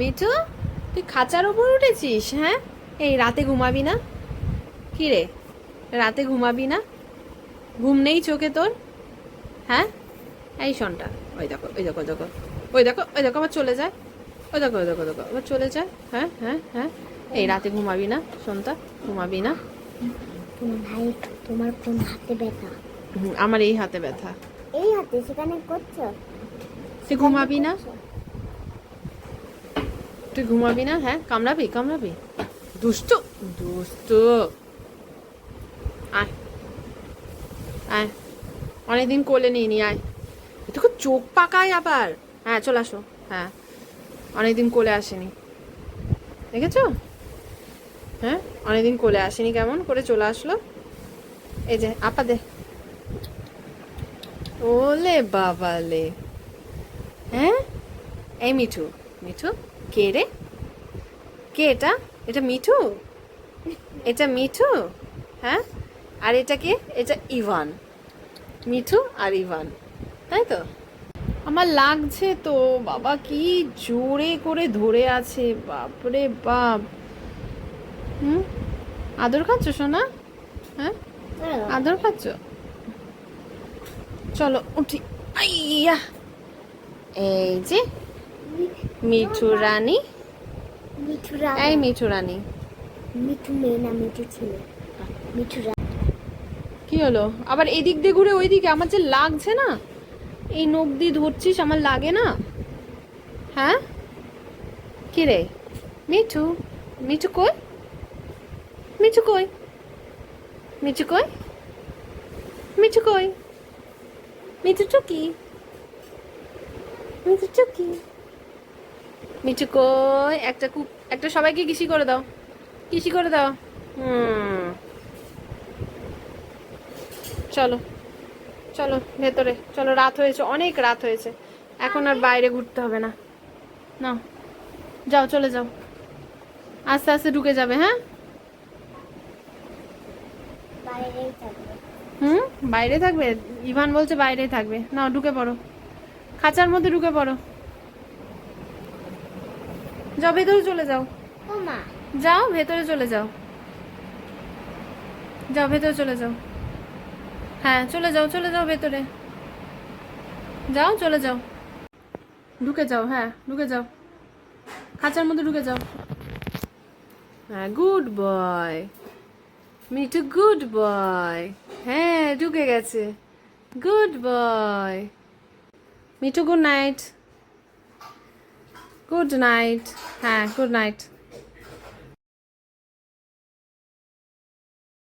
মিঠু তুই খাঁচার ওপর উঠেছিস হ্যাঁ? এই রাতে ঘুমাবি না? কি রে? রাতে ঘুমাবি না? ঘুম নেই চোখে তোর? হ্যাঁ? এই শোনটা ওই দেখো ওই দেখো দেখো ওই দেখো ওই দেখো আবার চলে যায়। ওই দেখো ওই দেখো দেখো আবার চলে যায়। হ্যাঁ হ্যাঁ হ্যাঁ। এই রাতে ঘুমাবি না? শোনটা ঘুমাবি না? তোমার কোন হাতে ব্যথা? আমার এই হাতে ব্যথা। এই হাতে সেখানে করছ? তুই ঘুমাবি না? তুই ঘুমাবি না? হ্যাঁ কামড়াবি কামড়াবি। দুষ্টু দুষ্টু। আয়। আয়। অনেকদিন কোলে নিয়ে নি আয় এটুকু চোখ পাকায় আবার। হ্যাঁ চলে আসো। হ্যাঁ অনেকদিন কোলে আসেনি। দেখেছ? হ্যাঁ অনেকদিন কোলে আসেনি কেমন? করে চলে আসলো। এই যে, আপা দে। ওলে বাবালে। হ্যাঁ? এই মিঠু মিঠু। কে রে? কে এটা? এটা মিঠু? এটা মিঠু? হ্যাঁ? আর এটা কে? এটা ইভান। মিঠু আর ইভান। তাই তো? আমার লাগছে তো বাবা কি জোরে করে ধরে আছে বাপরে বাপ। হুম? আদর খাচ্ছ সোনা? হ্যাঁ? আদর খাচ্ছ? চলো উঠি। আইয়া! এই যে মিঠু রানী মিঠু এই মিঠু রানী মিঠু মেয়ে না মিঠু ছেলে? মিঠু কি হলো? আবার এদিক দিয়ে ঘুরে ওই দিকে আমার যে লাগছে না। এই নখ দিয়ে ধরছিস আমার লাগে না। হ্যাঁ? কি রে? মিঠু? মিঠু কই? মিঠু কই? মিঠু কই? মিঠু কই? মিঠু চুকি? মিঠু চুকি? মিঠু কই? একটা কুক একটা সবাইকে কিসি করে দাও। কিসি করে দাও? হুম। চলো। চলো ভেতরে। চলো রাত হয়েছে। অনেক রাত হয়েছে। এখন আর বাইরে ঘুরতে হবে না। না যাও চলে যাও। আস্তে আস্তে ঢুকে যাবে হ্যাঁ? হুম? বাইরে থাকবে? ইভান বলছে বাইরে থাকবে। না ঢুকে পড়ো। খাঁচার মধ্যে ঢুকে পড়ো। যাও ভেতরে চলে যাও। যাও ভেতরে চলে যাও। যাও ভেতরে চলে যাও। হ্যাঁ চলে যাও চলে যাও ভেতরে। যাও চলে যাও। ঢুকে যাও হ্যাঁ ঢুকে যাও। খাঁচার মধ্যে ঢুকে যাও। হ্যাঁ good boy Mithu good boy হ্যাঁ ঢুকে গেছে। Good boy Mithu good night good night হ্যাঁ গুড নাইট